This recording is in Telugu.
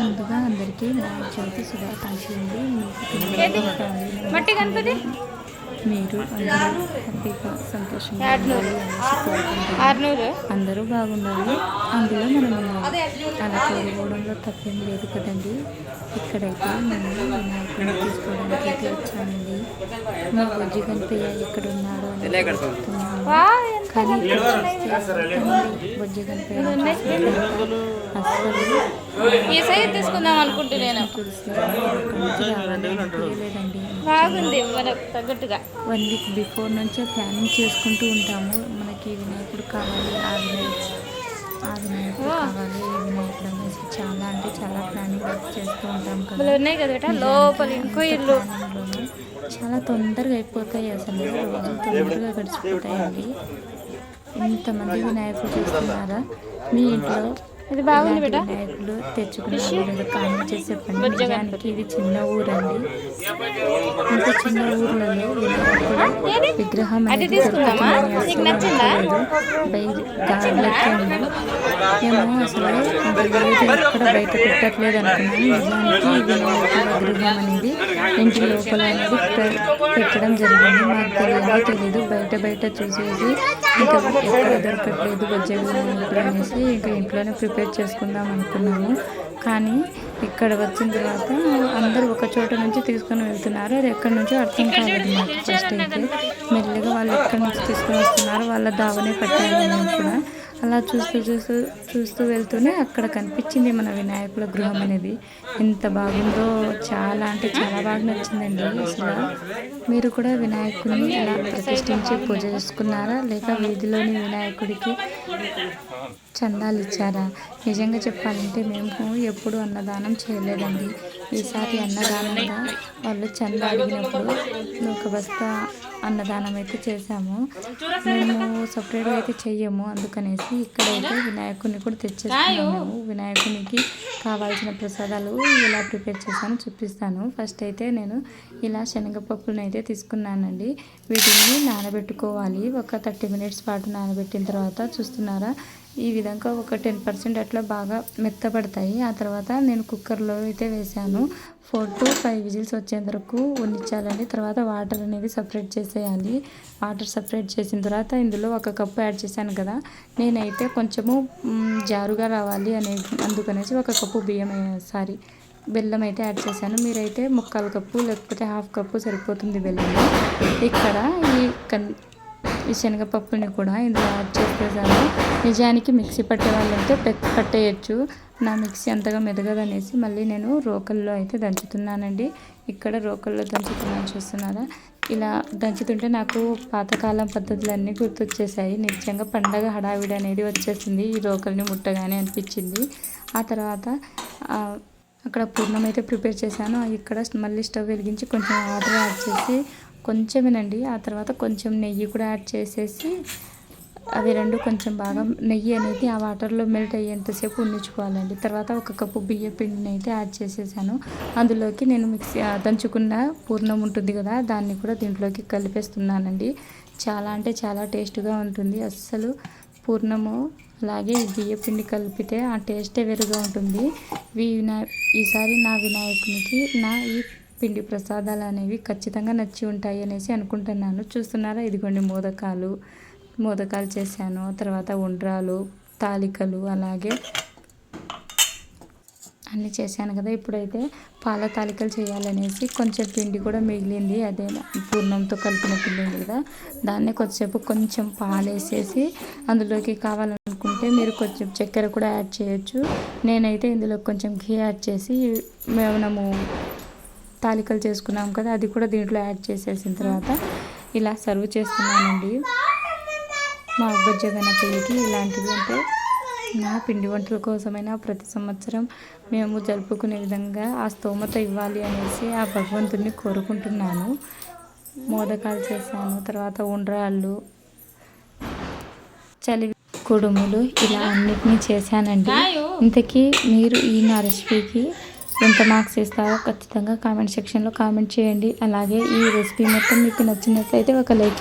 ముందుగా అందరికీ వినాయక చవితి శుభాకాంక్షలు మట్టి గణపతి? మీరు అందరూ హ్యాపీగా సంతోషంగా అందరూ బాగుండాలి. అందులో మనం అలా కోరుకోవడంలో తప్పేం లేదు కదండి. ఇక్కడైతే నేను వినాయకుడిని తీసుకోవడానికి అయితే వచ్చానండి. మా బుజ్జి గణపయ్య ఎక్కడ ఉన్నాడో అని కానీ బుజ్జి తీసుకుందాం అనుకుంటున్నాను. బాగుంది మనకు తగ్గట్టుగా. వన్ వీక్ బిఫోర్ నుంచే ప్లానింగ్ చేసుకుంటూ ఉంటాము. మనకి వినాయకుడు కావాలి ఆ వినాయకుడు ఆ. వినాయకుడు కావాలి ఈ వినాయకుడు అనేసి చాలా అంటే చాలా ప్లానింగ్ వర్క్ చేస్తూ ఉంటాం కదా. ఉన్నాయి కదా లోపల ఇంకో ఇల్లు. చాలా తొందరగా అయిపోతాయి అసలు. రోజులు తొందరగా గడిచిపోతాయండి. ఇంతమంది వినాయకుడు చూస్తున్నారా? మీ ఇంట్లో ఇది బాగుంది వినాయకుడు తెచ్చుకున్నారు కామెంట్ చేసి చెప్పండి. నిజానికి ఇది చిన్న ఊరండి. ఇంత చిన్న ఊర్లలో వినాయకుడు విగ్రహం అది అనేది ఉంది. ఏమో అసలు ఎక్కడ బయట పెట్టట్లేదు అనుకున్నాను నిజానికి విగ్రహం అనేది ఇంటి లోపల అనేది పెట్టడం జరిగింది. మాకు తెలియదో తెలీదు బయట బయట చూసేసి ఇంకా ఎక్కడ దొరకట్లేదు బజ్జీలు అనేసి ఇంకా ఇంట్లోనే ప్రిపేర్ చేసుకుందాం అనుకున్నాము. కానీ ఇక్కడ వచ్చిన తర్వాత అందరూ ఒక చోట నుంచి తీసుకొని వెళ్తున్నారు. అది ఎక్కడి నుంచో అర్థం కాలేదు మాకు. ఫస్ట్ అయితే మెల్లిగా వాళ్ళు ఎక్కడి నుంచి తీసుకొని వస్తున్నారు వాళ్ళ దావనే పట్టాము మేము కూడా అలా చూస్తూ చూస్తూ చూస్తూ వెళ్తూనే అక్కడ కనిపించింది మన వినాయకుల గృహం అనేది. ఎంత బాగుందో చాలా అంటే చాలా బాగా నచ్చిందండి అసలు. మీరు కూడా వినాయకుడిని ఇలా ప్రతిష్ఠించి పూజ చేసుకున్నారా? లేక వీధిలోని వినాయకుడికి చందాలు ఇచ్చారా? నిజంగా చెప్పాలంటే మేము ఎప్పుడు అన్నదానం చేయలేదండి. ఈసారి అన్నదానంగా వాళ్ళు చంద అడిగినప్పుడు ఒక బస్తా అన్నదానం అయితే చేశాము. మేము సపరేట్గా అయితే చెయ్యము అందుకనేసి ఇక్కడైతే వినాయకుడిని కూడా తెచ్చేస్తున్నాము మేము వినాయకునికి కావాల్సిన ప్రసాదాలు ఎలా ప్రిపేర్ చేశాను చూపిస్తాను. ఫస్ట్ అయితే నేను ఇలా శనగపప్పులను అయితే తీసుకున్నానండి. వీటిని నానబెట్టుకోవాలి. ఒక థర్టీ మినిట్స్ పాటు నానబెట్టిన తర్వాత చూస్తున్నారా? ఈ విధంగా ఒక టెన్ పర్సెంట్ అట్లా బాగా మెత్తపడతాయి ఆ తర్వాత నేను కుక్కర్లో అయితే వేసాను ఫోర్ టు ఫైవ్ విజిల్స్ వచ్చేంత వరకు ఉన్నించాలండి తర్వాత వాటర్ అనేది సపరేట్ చేసేయాలి. వాటర్ సపరేట్ చేసిన తర్వాత ఇందులో ఒక కప్పు యాడ్ చేశాను కదా. నేనైతే కొంచెము జారుగా రావాలి అనే అందుకనేసి ఒక కప్పు బియ్యం సారీ బెల్లం అయితే యాడ్ చేశాను. మీరైతే ముక్కాలు కప్పు లేకపోతే హాఫ్ కప్పు సరిపోతుంది బెల్లం ఇక్కడ ఈ కన్ ఈ శనగపప్పుని కూడా ఇందులో యాడ్ చేసేసాను. నిజానికి మిక్సీ పట్టే వాళ్ళైతే పె- పట్టేయచ్చు. నా మిక్సీ అంతగా మెదగదనేసి మళ్ళీ నేను రోకల్లో అయితే దంచుతున్నానండి. ఇక్కడ రోకల్లో దంచుతున్నాను చూస్తున్నారా? ఇలా దంచుతుంటే నాకు పాతకాలం పద్ధతులన్నీ గుర్తొచ్చేసాయి. నిజంగా పండగ హడావిడి అనేది వచ్చేసింది. ఈ రోకల్ని ముట్టగానే అనిపించింది. ఆ తర్వాత అక్కడ పూర్ణం అయితే ప్రిపేర్ చేశాను. ఇక్కడ మళ్ళీ స్టవ్ వెలిగించి కొంచెం వాటర్ యాడ్ చేసి కొంచెమేనండి. ఆ తర్వాత కొంచెం నెయ్యి కూడా యాడ్ చేసేసి అవి రెండు కొంచెం బాగా నెయ్యి అనేది ఆ వాటర్లో మెల్ట్ అయ్యేంతసేపు ఉండించుకోవాలండి తర్వాత ఒక కప్పు బియ్య పిండిని అయితే యాడ్ చేసేసాను. అందులోకి నేను మిక్సీ దంచుకున్న పూర్ణం ఉంటుంది కదా దాన్ని కూడా దీంట్లోకి కలిపేస్తున్నానండి. చాలా అంటే చాలా టేస్ట్గా ఉంటుంది. అస్సలు పూర్ణము అలాగే ఈ బియ్య పిండి కలిపితే ఆ టేస్టే వేరుగా ఉంటుంది. ఈ వినా ఈసారి నా వినాయకునికి నా ఈ పిండి ప్రసాదాలు అనేవి ఖచ్చితంగా నచ్చి ఉంటాయి అనేసి అనుకుంటున్నాను. చూస్తున్నారా? ఇదిగోండి మోదకాలు. మోదకాలు చేశాను. తర్వాత ఉండ్రాలు తాలికలు అలాగే అన్నీ చేశాను కదా. ఇప్పుడైతే పాల తాలికలు చేయాలనేసి కొంచెం పిండి కూడా మిగిలింది. అదే పూర్ణంతో కలిపిన పిండి ఉంది కదా. దాన్ని కొద్దిసేపు కొంచెం పాలు వేసేసి అందులోకి కావాలనుకుంటే మీరు కొంచెం చక్కెర కూడా యాడ్ చేయొచ్చు. నేనైతే ఇందులో కొంచెం ఘీ యాడ్ చేసి మేము తాలికలు చేసుకున్నాం కదా అది కూడా దీంట్లో యాడ్ చేసేసిన తర్వాత ఇలా సర్వ్ చేస్తున్నానండి. మా అబ్బజ్జ గణపతికి ఇలాంటివి అంటే నా పిండి వంటల కోసమైనా ప్రతి సంవత్సరం మేము జరుపుకునే విధంగా ఆ స్తోమత ఇవ్వాలి అనేసి ఆ భగవంతుడిని కోరుకుంటున్నాను. మోదకాలు చేశాను తర్వాత ఉండ్రాళ్ళు చలి కుడుములు ఇలా అన్నిటినీ చేశానండి. ఇంతకీ మీరు ఈ నా రెసిపీకి ఎంత మార్క్స్ ఇస్తారో ఖచ్చితంగా కామెంట్ సెక్షన్లో కామెంట్ చేయండి. అలాగే ఈ రెసిపీ మొత్తం మీకు నచ్చినట్లయితే ఒక లైక్